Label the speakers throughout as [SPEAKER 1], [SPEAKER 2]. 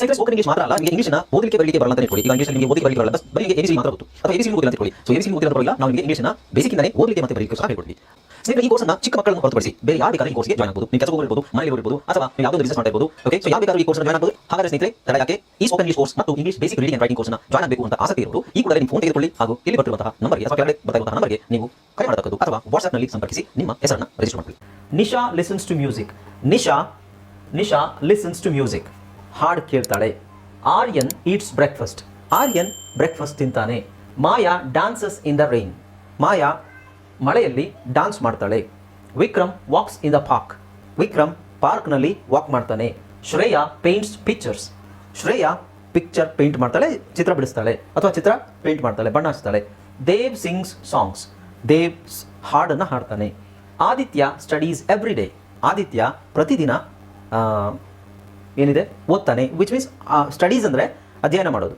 [SPEAKER 1] Science spoken English ಮಾತ್ರ ಅಲ್ಲ, ನಿಮಗೆ ಓದಲಿಕ್ಕೆ ಬರಲಿಕ್ಕೆ ಬರಲ್ಲ ಅಂತ ಇಂಗ್ಲಿಷ್ ನಿಮಗೆ ಓದಲಿಕ್ಕೆ ಬರಲ್ಲ ಬರೀ ಎಬಿಸಿ ಮಾತ್ರ ಗೊತ್ತು. ಅಥವಾ ಎಬಿಸಿ ಅಂತ ಸೊ ಎಬಿಸಿ ಓದಿಲ್ಲ ನಾವು ನಿಮಗೆ ಇಂಗ್ಲಿಷ್ನ ಬೇಸಿಕ್ ಇಂದಾನೆ ಓದಲಿಕ್ಕೆ ಮತ್ತೆ ಬರಲಿಕ್ಕೆ ಸಹ ಸ್ನೇಹಿತರೆ, ಈ ಕೋರ್ಸ್ನ ಚಿಕ್ಕ ಮಕ್ಕಳನ್ನು ಹೊರತುಪಡಿಸಿ ಬೇರೆ ಯಾರು ಈ ಕೋರ್ಸ್ಗೆ ಜಾಯ್ನ್ ಆಗಬಹುದು ನೀವು ಕೆಲಸ ಹೋಗಿರ್ಬೋದು ಮನೆಯಲ್ಲಿ ಅಥವಾ ನೀವು ಯಾವುದೋ ಬಿಸ್ನೆಸ್ ಮಾಡ್ತಾ ಓಕೆ ಸೊ ಬೇಕಾದ್ರೂ ಈ ಕೋರ್ಸ್ನ ಜಾಯ್ನ್ ಆಗಬಹುದು ಹಾಗಾದ್ರೆ ಸ್ನೇಹಿತರೆ ತಡ ಯಾಕೆ ಈ ಸ್ಪೋಕನ್ ಕೋರ್ಸ್ ಮತ್ತು ಇಂಗ್ಲಿಷ್ ಬೇಸಿಕ್ ರೀಡಿಂಗ್ ರೈಟಿಂಗ್ ಕೋರ್ಸ್ನ ಜಾಯ್ನ್ ಆಗಬೇಕು ಅಂತ ಆಸಕ್ತಿ ಈ ಕೂಡಲೇ ನಿಮ್ಮ ಫೋನ್ ತೆಗೆದುಕೊಳ್ಳಿ ಹಾಗೂ ಇಲ್ಲಿ ನಂಬರ್ಗೆ ಅಥವಾ ಕೆಳಗಡೆ ನಂಬರ್ಗೆ ನೀವು ಕರೆ ಸಂಪರ್ಕಿಸಿ ನಿಮ್ಮ ಹೆಸರನ್ನು Nisha listens to music Nisha Nisha listens to music ಹಾಡು ಕೇಳ್ತಾಳೆ. Aryan eats breakfast Aryan breakfast ತಿಂತಾನೆ. Maya dances in the rain Maya ಮಳೆಯಲ್ಲಿ ಡಾನ್ಸ್ ಮಾಡ್ತಾಳೆ. Vikram walks in the park Vikram ಪಾರ್ಕ್ನಲ್ಲಿ ವಾಕ್ ಮಾಡ್ತಾನೆ. Shreya paints pictures Shreya picture paint ಮಾಡ್ತಾಳೆ, ಚಿತ್ರ ಬಿಡಿಸ್ತಾಳೆ, ಅಥವಾ ಚಿತ್ರ ಪೇಂಟ್ ಮಾಡ್ತಾಳೆ, ಬಣ್ಣ ಹಚ್ತಾಳೆ. ದೇವ್ ಸಿಂಗ್ಸ್ ಸಾಂಗ್ಸ್ ದೇವ್ ಹಾಡನ್ನು ಹಾಡ್ತಾನೆ. Aditya studies every day Aditya ಪ್ರತಿದಿನ ಏನಿದೆ? ಓದ್ತಾನೆ ವಿಚ್ ಮೀನ್ಸ್ ಸ್ಟಡೀಸ್ ಅಂದರೆ ಅಧ್ಯಯನ ಮಾಡೋದು.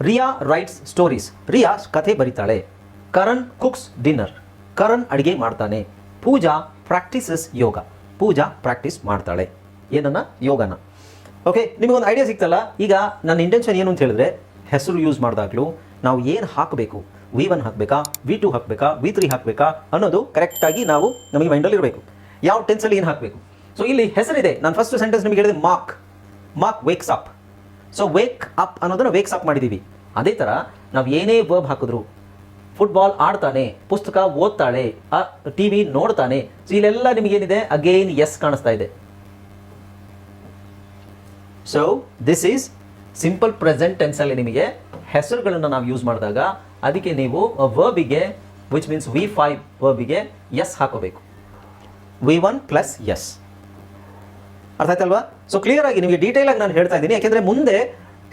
[SPEAKER 1] ರಿಯಾ ರೈಟ್ಸ್ ಸ್ಟೋರೀಸ್. ರಿಯಾ ಕಥೆ ಬರೀತಾಳೆ. Karan cooks dinner. ಕರಣ್ ಅಡುಗೆ ಮಾಡ್ತಾನೆ. ಪೂಜಾ ಪ್ರಾಕ್ಟೀಸಸ್ ಯೋಗ. ಪೂಜಾ ಪ್ರಾಕ್ಟೀಸ್ ಮಾಡ್ತಾಳೆ. ಏನನ್ನ? ಯೋಗನ. ಓಕೆ ನಿಮಗೊಂದು ಐಡಿಯಾ ಸಿಗ್ತಲ್ಲ ಈಗ ನನ್ನ ಇಂಟೆನ್ಷನ್ ಏನು ಅಂತ ಹೇಳಿದ್ರೆ, ಹೆಸರು ಯೂಸ್ ಮಾಡಿದಾಗಲೂ ನಾವು ಏನು ಹಾಕಬೇಕು? ವಿ ಒನ್ ಹಾಕಬೇಕಾ? ವಿ ಟು ಹಾಕಬೇಕಾ? ವಿ ತ್ರೀ ಹಾಕಬೇಕಾ? ಅನ್ನೋದು ಕರೆಕ್ಟಾಗಿ ನಾವು ನಮಗೆ ಮೈಂಡಲ್ಲಿ ಇರಬೇಕು. ಯಾವ ಟೆನ್ಸಲ್ಲಿ ಏನು ಹಾಕಬೇಕು? ಸೊ ಇಲ್ಲಿ ಹೆಸರಿದೆ. ನಾನು ಫಸ್ಟ್ ಸೆಂಟೆನ್ಸ್ ನಿಮಗೆ ಹೇಳಿದೆ mark mark wakes up so wake up ಅನ್ನೋದನ್ನ ವೇಕ್ಸ್ ಅಪ್ ಮಾಡಿದ್ದೀವಿ ಅದೇ ಥರ ನಾವು ಏನೇ ವರ್ಬ್ ಹಾಕಿದ್ರು ಫುಟ್ಬಾಲ್ ಆಡ್ತಾನೆ, ಪುಸ್ತಕ ಓದ್ತಾಳೆ ಟಿ ವಿ ನೋಡ್ತಾನೆ ಸೊ ಇಲ್ಲೆಲ್ಲ ನಿಮಗೇನಿದೆ? ಅಗೇನ್ ಎಸ್ ಕಾಣಿಸ್ತಾ ಇದೆ. So this is simple present ಟೆನ್ಸಲ್ಲಿ ನಿಮಗೆ ಹೆಸರುಗಳನ್ನು ನಾವು ಯೂಸ್ ಮಾಡಿದಾಗ, ಅದಕ್ಕೆ ನೀವು ವರ್ಬಿಗೆ ವಿಚ್ ಮೀನ್ಸ್ ವಿ ಫೈವ್ ವರ್ಬಿಗೆ ಎಸ್ ಹಾಕೋಬೇಕು. ವಿ ಒನ್ ಪ್ಲಸ್ ಎಸ್ ಅರ್ಥ ಆಯ್ತಲ್ವಾ ಸೊ ಕ್ಲಿಯರ್ ಆಗಿ ನಿಮಗೆ ಡೀಟೇಲ್ ಆಗಿ ನಾನು ಹೇಳ್ತಾ ಇದ್ದೀನಿ. ಯಾಕೆಂದ್ರೆ ಮುಂದೆ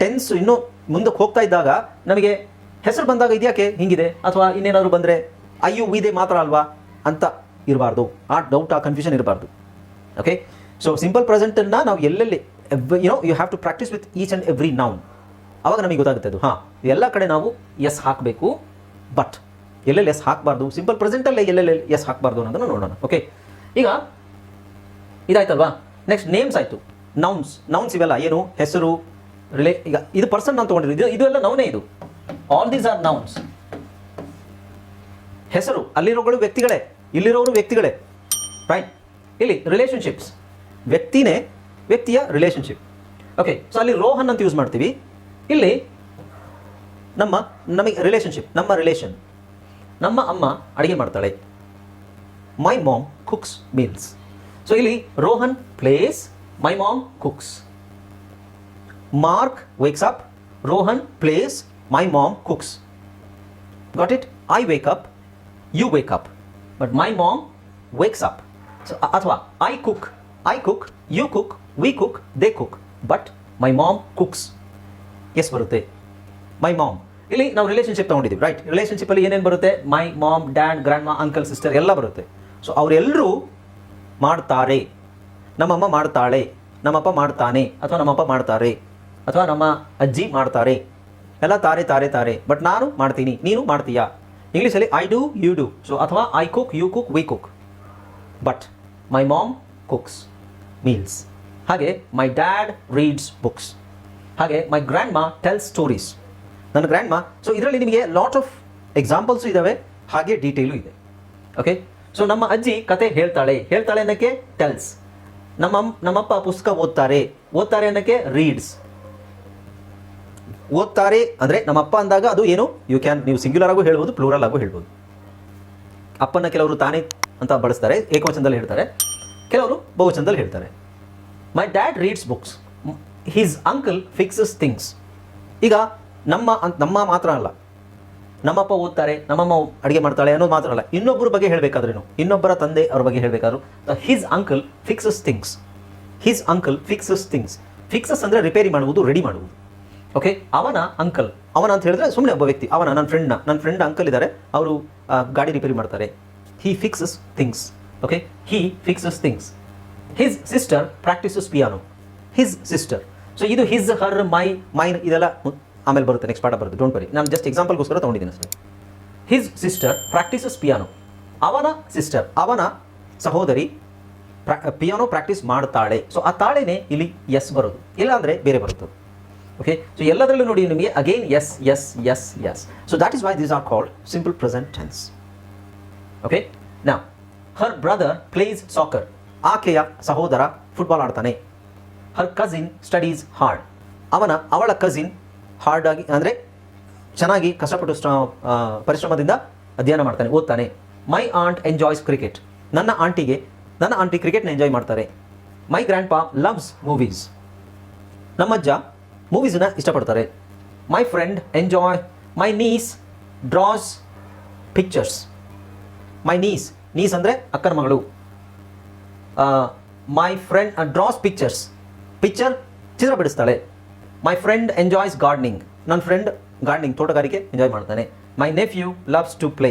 [SPEAKER 1] ಟೆನ್ಸ್ ಇನ್ನೂ ಮುಂದಕ್ಕೆ ಹೋಗ್ತಾ ಇದ್ದಾಗ ನಮಗೆ ಹೆಸರು ಬಂದಾಗ ಇದ್ಯಾಕೆ ಹಿಂಗಿದೆ. ಅಥವಾ ಇನ್ನೇನಾದ್ರು ಬಂದರೆ ಅಯ್ಯೋ ಇದೆ ಮಾತ್ರ ಅಲ್ವಾ? ಅಂತ ಇರಬಾರ್ದು. ಆ ಡೌಟ್ ಆ ಕನ್ಫ್ಯೂಷನ್ ಇರಬಾರ್ದು. ಓಕೆ ಸೊ ಸಿಂಪಲ್ ಪ್ರೆಸೆಂಟನ್ನು ನಾವು ಎಲ್ಲೆಲ್ಲಿ you know you have to practice with each and every noun ಅವಾಗ ನಮಗೆ ಗೊತ್ತಾಗುತ್ತೆ ಅದು. ಹಾಂ, ಎಲ್ಲ ಕಡೆ ನಾವು ಎಸ್ ಹಾಕಬೇಕು ಬಟ್ ಎಲ್ಲೆಲ್ಲಿ ಎಸ್ ಹಾಕಬಾರ್ದು? ಸಿಂಪಲ್ ಪ್ರೆಸೆಂಟಲ್ಲೇ ಎಲ್ಲೆಲ್ಲಿ ಎಸ್ ಹಾಕಬಾರ್ದು ಅನ್ನೋದನ್ನು ನೋಡೋಣ. ಓಕೆ ಈಗ, ಇದಾಯ್ತಲ್ವಾ? ನೆಕ್ಸ್ಟ್ ನೇಮ್ಸ್ ಆಯಿತು. ನೌನ್ಸ್ ನೌನ್ಸ್ ಇವೆಲ್ಲ, ಏನು? ಹೆಸರು ರಿಲೇ ಈಗ ಇದು ಪರ್ಸನ್ ನಾನು ತೊಗೊಂಡಿದ್ದು ಇದು ಎಲ್ಲ ನೌನೇ ಇದು. ಆಲ್ ದೀಸ್ ಆರ್ ನೌನ್ಸ್ ಹೆಸರು, ಅಲ್ಲಿರೋಗಳು ವ್ಯಕ್ತಿಗಳೇ. ಇಲ್ಲಿರೋರು ವ್ಯಕ್ತಿಗಳೇ. ರೈಟ್ ಇಲ್ಲಿ ರಿಲೇಷನ್ಶಿಪ್ಸ್ ವ್ಯಕ್ತಿನೇ ವ್ಯಕ್ತಿಯ ರಿಲೇಷನ್ಶಿಪ್ ಓಕೆ ಸೊ ಅಲ್ಲಿ ರೋಹನ್ ಅಂತ ಯೂಸ್ ಮಾಡ್ತೀವಿ. ಇಲ್ಲಿ ನಮ್ಮ, ನಮಗೆ ರಿಲೇಷನ್ಶಿಪ್ ನಮ್ಮ ರಿಲೇಷನ್ ನಮ್ಮ ಅಮ್ಮ ಅಡುಗೆ ಮಾಡ್ತಾಳೆ. My mom cooks meals so ಇಲ್ಲಿ Rohan plays my mom cooks mark wakes up Rohan plays my mom cooks got it I wake up you wake up but my mom wakes up ಅಥವಾ I cook I cook you cook we cook they cook but my mom cooks S ಬರುತ್ತೆ. My ma'am ಇಲ್ಲಿ ನಾವು relationship ತೊಗೊಂಡಿದ್ದೀವಿ. Right ರಿಲೇಷನ್ಶಿಪ್ಪಲ್ಲಿ ಏನೇನು ಬರುತ್ತೆ? My mom dad grandma uncle sister ಎಲ್ಲ ಬರುತ್ತೆ. ಸೊ ಅವರೆಲ್ಲರೂ ಮಾಡ್ತಾರೆ. ನಮ್ಮಮ್ಮ ಮಾಡ್ತಾಳೆ, ನಮ್ಮಪ್ಪ ಮಾಡ್ತಾನೆ, ಅಥವಾ ನಮ್ಮಪ್ಪ ಮಾಡ್ತಾರೆ, ಅಥವಾ ನಮ್ಮ ಅಜ್ಜಿ ಮಾಡ್ತಾರೆ. ಎಲ್ಲ ತಾರೆ ತಾರೆ ತಾರೆ. ಬಟ್ ನಾನು ಮಾಡ್ತೀನಿ, ನೀನು ಮಾಡ್ತೀಯಾ? ಇಂಗ್ಲೀಷಲ್ಲಿ I do you do so ಅಥವಾ I cook you cook we cook but my mom cooks meals ಹಾಗೆ ಮೈ ಡ್ಯಾಡ್ ರೀಡ್ಸ್ ಬುಕ್ಸ್ ಹಾಗೆ my grandma tell stories ನನ್ನ ಗ್ರ್ಯಾಂಡ್ ಮಾ ಸೊ ಇದರಲ್ಲಿ ನಿಮಗೆ ಲಾಟ್ ಆಫ್ ಎಕ್ಸಾಂಪಲ್ಸು ಇದ್ದಾವೆ ಹಾಗೆ detail ಇದೆ. Okay so ನಮ್ಮ ಅಜ್ಜಿ ಕತೆ ಹೇಳ್ತಾಳೆ. ಹೇಳ್ತಾಳೆ ಅನ್ನೋಕ್ಕೆ ಟೆಲ್ಸ್ ನಮ್ಮ ನಮ್ಮಪ್ಪ ಪುಸ್ತಕ ಓದ್ತಾರೆ. ಓದ್ತಾರೆ ಅನ್ನೋಕ್ಕೆ ರೀಡ್ಸ್ ಓದ್ತಾರೆ ಅಂದ್ರೆ ನಮ್ಮಪ್ಪ ಅಂದಾಗ ಅದು ಏನು? ಯು ಕ್ಯಾನ್ ನೀವು ಸಿಂಗ್ಯುಲರ್ ಆಗು ಹೇಳ್ಬೋದು ಪ್ಲೂರಲ್ ಆಗು ಹೇಳ್ಬೋದು. ಅಪ್ಪನ ಕೆಲವರು ತಾನೇ ಅಂತ ಬಳಸ್ತಾರೆ. ಏಕವಚನದಲ್ಲಿ ಹೇಳ್ತಾರೆ. ಕೆಲವರು ಬಹುವಚನದಲ್ಲಿ ಹೇಳ್ತಾರೆ. My dad reads books his uncle fixes things ಈಗ ನಮ್ಮ ನಮ್ಮ ಮಾತ್ರ ಅಲ್ಲ. ನಮ್ಮಪ್ಪ ಓದ್ತಾರೆ, ನಮ್ಮಮ್ಮ ಅಡುಗೆ ಮಾಡ್ತಾಳೆ ಅನ್ನೋದು ಮಾತ್ರ ಅಲ್ಲ. ಇನ್ನೊಬ್ಬರ ಬಗ್ಗೆ ಹೇಳಬೇಕಾದ್ರೇನು ಇನ್ನೊಬ್ಬರ ತಂದೆ ಅವ್ರ ಬಗ್ಗೆ ಹೇಳಬೇಕಾದ್ರು. His uncle fixes things his uncle fixes things fixes ಅಂದರೆ ರಿಪೇರಿ ಮಾಡುವುದು ರೆಡಿ ಮಾಡುವುದು. ಓಕೆ ಅವನ ಅಂಕಲ್ ಅವನ ಅಂತ ಹೇಳಿದ್ರೆ ಸುಮ್ಮನೆ ಒಬ್ಬ ವ್ಯಕ್ತಿ. ಅವನ, ನನ್ನ ಫ್ರೆಂಡ್ನ ನನ್ನ ಫ್ರೆಂಡ್ ಅಂಕಲ್ ಇದ್ದಾರೆ. ಅವರು ಗಾಡಿ ರಿಪೇರಿ ಮಾಡ್ತಾರೆ. He fixes things okay he fixes things his sister practises piano his sister so ಇದು ಹಿಸ್ ಹರ್ ಮೈ ಮೈನ್ ಇದೆಲ್ಲ ಆಮೇಲೆ ಬರುತ್ತೆ ನೆಕ್ಸ್ಟ್ ಪಾಠ ಬರುತ್ತೆ. ಡೋಂಟ್ ವರಿ ನಾನು ಜಸ್ಟ್ ಎಕ್ಸಾಂಪಲ್ಗೋಸ್ಕರ ತೊಗೊಂಡಿದ್ದೀನಿ ಅಷ್ಟೇ. ಹಿಸ್ ಸಿಸ್ಟರ್ ಪ್ರಾಕ್ಟೀಸಸ್ ಪಿಯಾನೋ ಅವನ ಸಿಸ್ಟರ್ ಅವನ ಸಹೋದರಿ ಪಿಯಾನೋ ಪ್ರಾಕ್ಟೀಸ್ ಮಾಡ್ತಾಳೆ. ಸೊ ಆ ತಾಳೆನೇ ಇಲ್ಲಿ ಎಸ್ ಬರೋದು. ಇಲ್ಲಾಂದರೆ ಬೇರೆ ಬರುತ್ತೆ ಓಕೆ ಸೊ ಎಲ್ಲದರಲ್ಲೂ ನೋಡಿ ನಿಮಗೆ again S S S S so that is why these are called simple present tense okay ನಾ ಹರ್ ಬ್ರದರ್ ಪ್ಲೇಸ್ ಸಾಕರ್ ಆಕೆಯ ಸಹೋದರ ಫುಟ್ಬಾಲ್ ಆಡ್ತಾನೆ. ಹರ್ ಕಸಿನ್ ಸ್ಟಡೀಸ್ ಹಾರ್ಡ್ ಅವನ, ಅವಳ ಕಸಿನ್ ಹಾರ್ಡ್ ಆಗಿ ಅಂದರೆ ಚೆನ್ನಾಗಿ ಕಷ್ಟಪಟ್ಟು ಪರಿಶ್ರಮದಿಂದ ಅಧ್ಯಯನ ಮಾಡ್ತಾನೆ, ಓದ್ತಾನೆ. ಮೈ ಆಂಟ್ ಎಂಜಾಯ್ಸ್ ಕ್ರಿಕೆಟ್ ನನ್ನ ಆಂಟಿಗೆ, ನನ್ನ ಆಂಟಿ ಕ್ರಿಕೆಟ್ನ ಎಂಜಾಯ್ ಮಾಡ್ತಾರೆ. My grandpa loves movies ನಮ್ಮಜ್ಜ ಮೂವೀಸನ್ನ ಇಷ್ಟಪಡ್ತಾರೆ. My friend enjoy my niece draws pictures my niece niece ಅಂದರೆ ಅಕ್ಕನ ಮಗಳು. My friend draws pictures picture ಚಿತ್ರ ಬಿಡಿಸ್ತಾಳೆ. ಮೈ ಫ್ರೆಂಡ್ ಎಂಜಾಯ್ಸ್ ಗಾರ್ಡ್ನಿಂಗ್ ನನ್ನ ಫ್ರೆಂಡ್ ಗಾರ್ಡ್ನಿಂಗ್ ತೋಟಗಾರಿಕೆ ಎಂಜಾಯ್ ಮಾಡ್ತಾನೆ. My nephew loves to play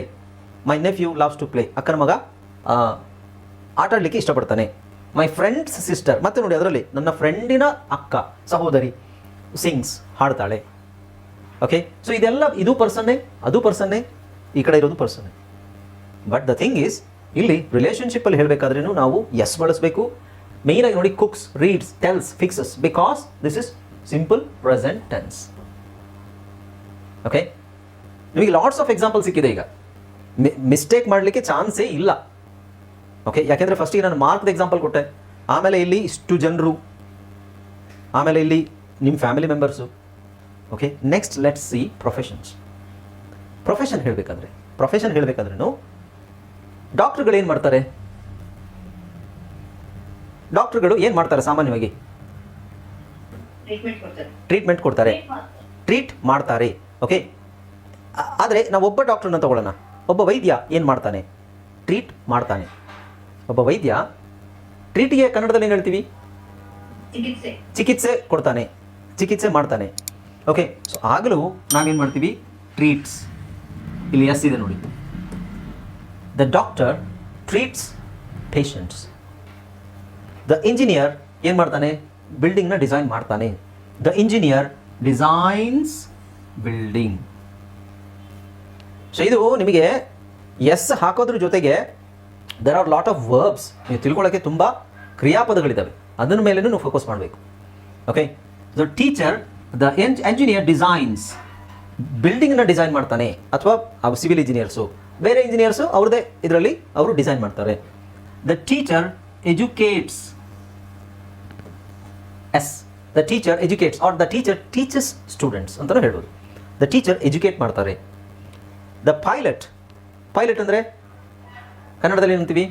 [SPEAKER 1] my nephew loves to play ಅಕ್ಕನ ಮಗ ಆಟಾಡಲಿಕ್ಕೆ ಇಷ್ಟಪಡ್ತಾನೆ. My friends sister ಮತ್ತೆ ನೋಡಿ ಅದರಲ್ಲಿ, ನನ್ನ ಫ್ರೆಂಡಿನ ಅಕ್ಕ, ಸಹೋದರಿ ಸಿಂಗ್ಸ್ ಹಾಡ್ತಾಳೆ. ಓಕೆ ಸೊ ಇದೆಲ್ಲ, ಇದು ಪರ್ಸನ್ನೇ ಅದು ಪರ್ಸನ್ನೇ ಈ ಕಡೆ ಇರೋದು ಪರ್ಸನ್ನೇ ಬಟ್ ದ ಥಿಂಗ್ ಈಸ್ ಇಲ್ಲಿ ರಿಲೇಷನ್ಶಿಪ್ಪಲ್ಲಿ ಹೇಳಬೇಕಾದ್ರೂ ನಾವು ಎಸ್ ಬಳಸಬೇಕು. ಮೇಯ್ನಾಗಿ ನೋಡಿ cooks reads tells fixes because this is simple present tense okay ನಿಮಗೆ ಲಾಟ್ಸ್ ಆಫ್ ಎಕ್ಸಾಂಪಲ್ ಸಿಕ್ಕಿದೆ ಈಗ. ಮಿಸ್ಟೇಕ್ ಮಾಡಲಿಕ್ಕೆ ಚಾನ್ಸೇ ಇಲ್ಲ. ಓಕೆ ಯಾಕೆಂದರೆ ಫಸ್ಟಿಗೆ ನಾನು ಮಾರ್ಕ್ದ ಎಕ್ಸಾಂಪಲ್ ಕೊಟ್ಟೆ. ಆಮೇಲೆ ಇಲ್ಲಿ ಇಷ್ಟು ಜನರು. ಆಮೇಲೆ ಇಲ್ಲಿ ನಿಮ್ಮ family members okay next let's see professions profession ಹೇಳಬೇಕಾದ್ರೆ ಪ್ರೊಫೆಷನ್ ಹೇಳಬೇಕಾದ್ರೂ ಡಾಕ್ಟ್ರುಗಳು ಏನು ಮಾಡ್ತಾರೆ? ಡಾಕ್ಟ್ರುಗಳು ಏನು ಮಾಡ್ತಾರೆ ಸಾಮಾನ್ಯವಾಗಿ?
[SPEAKER 2] ಟ್ರೀಟ್ಮೆಂಟ್ ಕೊಡ್ತಾರೆ.
[SPEAKER 1] ಟ್ರೀಟ್ ಮಾಡ್ತಾರೆ. ಓಕೆ ಆದರೆ ನಾವು ಒಬ್ಬ ಡಾಕ್ಟ್ರನ್ನ ತಗೊಳ್ಳೋಣ. ಒಬ್ಬ ವೈದ್ಯ ಏನು ಮಾಡ್ತಾನೆ? ಟ್ರೀಟ್ ಮಾಡ್ತಾನೆ. ಒಬ್ಬ ವೈದ್ಯ ಟ್ರೀಟ್ಗೆ ಕನ್ನಡದಲ್ಲಿ ಏನು ಹೇಳ್ತೀವಿ?
[SPEAKER 2] ಚಿಕಿತ್ಸೆ.
[SPEAKER 1] ಚಿಕಿತ್ಸೆ ಕೊಡ್ತಾನೆ. ಚಿಕಿತ್ಸೆ ಮಾಡ್ತಾನೆ. ಓಕೆ ಸೊ ಆಗಲೂ ನಾವೇನು ಮಾಡ್ತೀವಿ? ಟ್ರೀಟ್ಸ್ ಇಲ್ಲಿ ಎಸ್ ಇದೆ ನೋಡಿ. The doctor treats patients the engineer ಏನು ಮಾಡ್ತಾನೆ? ಬಿಲ್ಡಿಂಗ್ನ ಡಿಸೈನ್ ಮಾಡ್ತಾನೆ. The engineer designs building so ಇದು ನಿಮಗೆ ಎಸ್ ಹಾಕೋದ್ರ ಜೊತೆಗೆ there are lot of verbs ನೀವು ತಿಳ್ಕೊಳ್ಳೋಕ್ಕೆ ತುಂಬ ಕ್ರಿಯಾಪದಗಳಿದ್ದಾವೆ ಅದರ ಮೇಲೂ ನೀವು ಫೋಕಸ್ ಮಾಡಬೇಕು. Okay the teacher the engineer designs ಬಿಲ್ಡಿಂಗ್ನ design ಮಾಡ್ತಾನೆ. ಅಥವಾ ಸಿವಿಲ್ ಇಂಜಿನಿಯರ್ಸು ಬೇರೆ ಇಂಜಿನಿಯರ್ಸು ಅವ್ರದೇ ಇದರಲ್ಲಿ ಅವರು ಡಿಸೈನ್ ಮಾಡ್ತಾರೆ. The teacher educates as the teacher educates are the teacher teachers students ಅಂತ ಹೇಳ್ಬೋದು. ದ ಟೀಚರ್ ಎಜುಕೇಟ್ ಮಾಡ್ತಾರೆ. ದ ಪೈಲಟ್ ಪೈಲಟ್ ಅಂದರೆ ಕನ್ನಡದಲ್ಲಿ ಏನಂತೀವಿ?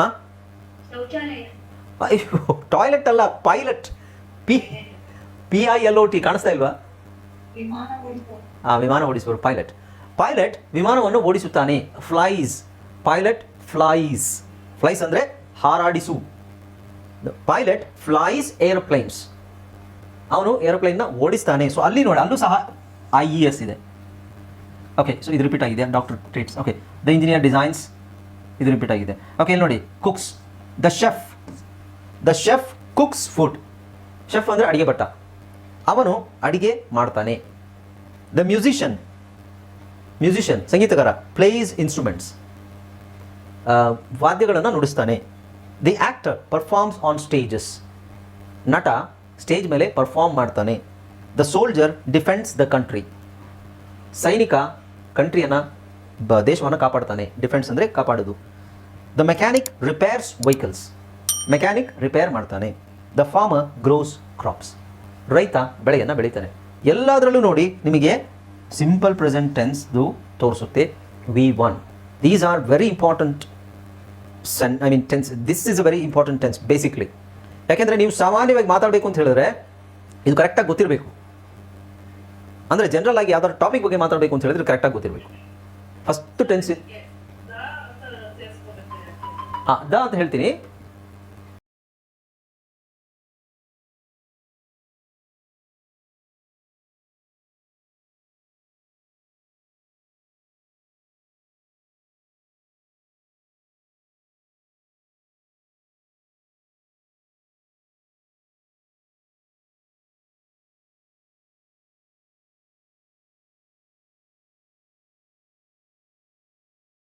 [SPEAKER 1] ಹಾಂ? ಅಯ್ಯೋ ಟಾಯ್ಲೆಟ್ ಅಲ್ಲ pilot P P I L O T ಕಾಣಿಸ್ತಾ ಇಲ್ವಾ? ಆ ವಿಮಾನ ಓಡಿಸುವರು ಪೈಲಟ್ ಪೈಲಟ್ ವಿಮಾನವನ್ನು ಓಡಿಸುತ್ತಾನೆ. ಫ್ಲೈಸ್ ಪೈಲಟ್ ಫ್ಲೈಸ್ ಫ್ಲೈಸ್ ಅಂದರೆ ಹಾರಾಡಿಸು. ಪೈಲಟ್ ಫ್ಲೈಸ್ ಏರೋಪ್ಲೈನ್ಸ್ ಅವನು ಏರೋಪ್ಲೈನ್ನ ಓಡಿಸ್ತಾನೆ. ಸೊ ಅಲ್ಲಿ ನೋಡಿ, ಅಲ್ಲೂ ಸಹ ಐ ಇ ಎಸ್ ಇದೆ. ಓಕೆ ಸೊ ಇದು ರಿಪೀಟ್ ಆಗಿದೆ. Doctor treats okay the engineer designs ಇದು ರಿಪೀಟ್ ಆಗಿದೆ. ಓಕೆ ಇಲ್ಲಿ ನೋಡಿ cooks the chef the chef cooks food chef ಅಂದರೆ ಅಡಿಗೆ ಭಟ್ಟ. ಅವನು ಅಡಿಗೆ ಮಾಡ್ತಾನೆ. ದ ಮ್ಯೂಸಿಷಿಯನ್ ಮ್ಯೂಸಿಷಿಯನ್ ಸಂಗೀತಗಾರ ಪ್ಲೇಸ್ ಇನ್ಸ್ಟ್ರೂಮೆಂಟ್ಸ್ ವಾದ್ಯಗಳನ್ನು ನುಡಿಸ್ತಾನೆ. The actor performs on stages ನಟ ಸ್ಟೇಜ್ ಮೇಲೆ ಪರ್ಫಾರ್ಮ್ ಮಾಡ್ತಾನೆ. The soldier defends the country ಸೈನಿಕ ಕಂಟ್ರಿಯನ್ನು ಬ, ದೇಶವನ್ನು ಕಾಪಾಡ್ತಾನೆ. ಡಿಫೆನ್ಸ್ ಅಂದರೆ ಕಾಪಾಡೋದು. The mechanic repairs vehicles mechanic repair ಮಾಡ್ತಾನೆ. ದ ಫಾರ್ಮರ್ ಗ್ರೋಸ್ ಕ್ರಾಪ್ಸ್ ರೈತ ಬೆಳೆಯನ್ನು ಬೆಳೀತಾನೆ. ಎಲ್ಲದರಲ್ಲೂ ನೋಡಿ ನಿಮಗೆ ಸಿಂಪಲ್ ಪ್ರೆಸೆಂಟ್ ಟೆನ್ಸ್ದು ತೋರಿಸುತ್ತೆ. V one these are very important son I mean tense this is a very important tense basically ಯಾಕೆಂದರೆ ನೀವು ಸಾಮಾನ್ಯವಾಗಿ ಮಾತಾಡಬೇಕು ಅಂತ ಹೇಳಿದ್ರೆ ಇದು ಕರೆಕ್ಟಾಗಿ ಗೊತ್ತಿರಬೇಕು. ಅಂದರೆ ಜನರಲ್ ಆಗಿ ಯಾವ್ದಾದ್ರು ಟಾಪಿಕ್ ಬಗ್ಗೆ ಮಾತಾಡಬೇಕು ಅಂತ ಹೇಳಿದ್ರೆ ಕರೆಕ್ಟಾಗಿ ಗೊತ್ತಿರಬೇಕು. ಫಸ್ಟ್ ಟೆನ್ಸ್ ಹಾಂ ದ ಅಂತ ಹೇಳ್ತೀನಿ.